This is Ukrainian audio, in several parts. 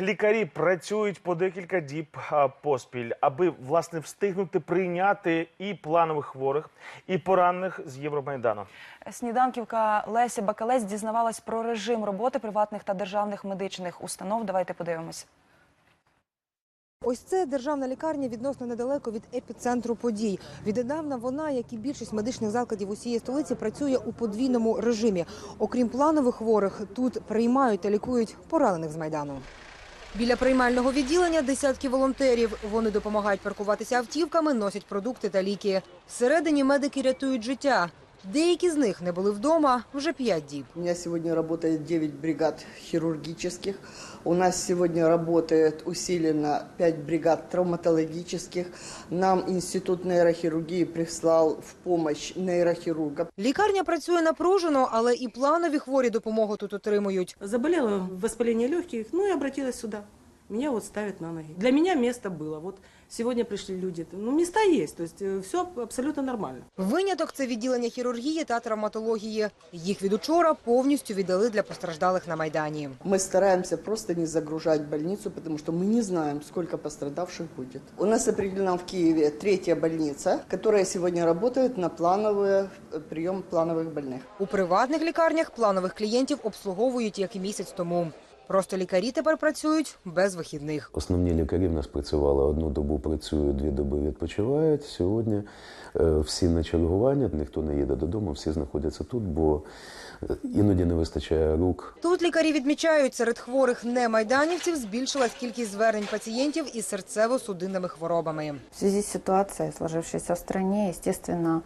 Лікарі працюють по декілька діб поспіль, аби власне встигнути прийняти і планових хворих, і поранених з Євромайдану. Сніданківка Леся Бакалець дізнавалась про режим роботи приватних та державних медичних установ. Давайте подивимось. Ось це державна лікарня відносно недалеко від епіцентру подій. Віднедавна вона, як і більшість медичних закладів усієї столиці, працює у подвійному режимі. Окрім планових хворих, тут приймають та лікують поранених з майдану. Біля приймального відділення десятки волонтерів. Вони допомагають паркуватися автівками, носять продукти та ліки. Всередині медики рятують життя. Деякі з них не були вдома вже п'ять діб. У меня сегодня работает 9 бригад хирургических. У нас сегодня работает усиленно 5 бригад травматологических. Нам Институт нейрохирургии прислал в помощь нейрохирурга. Лікарня працює напружено, але і планові хворі допомогу тут отримують. Заболела воспаление легких, ну и обратилась сюда Меня вот ставят на ноги. Для меня место было. Вот сегодня пришли люди. Ну, места есть, то есть все абсолютно нормально. Виняток це відділення хірургії та травматології. Їх від учора повністю віддали для постраждалих на майдані. Мы стараемся просто не загружать больницу, потому что мы не знаем, сколько пострадавших будет. У нас определена в Киеве третья больница, которая сегодня работает на плановый прием плановых больных. У приватних лікарнях планових клієнтів обслуговують як і місяць тому. Просто лікарі тепер працюють без вихідних. Основні лікарі в нас працювали одну добу працюють, дві доби відпочивають. Сьогодні е, всі на чергування, ніхто не їде додому, всі знаходяться тут, бо е, іноді не вистачає рук. Тут лікарі відмічають, серед хворих не майданівців збільшилась кількість звернень пацієнтів із серцево-судинними хворобами. В связи с ситуацией, сложившейся в стране, естественно,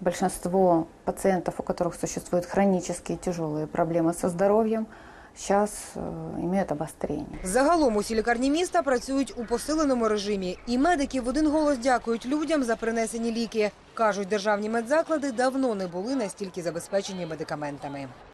большинство пациентов, у которых существуют хронические тяжелые проблемы со здоровьем, сейчас мають обострення. Загалом усі лікарні міста працюють у посиленому режимі, і медики в один голос дякують людям за принесені ліки. кажуть, державні медзаклади давно не були настільки забезпечені медикаментами.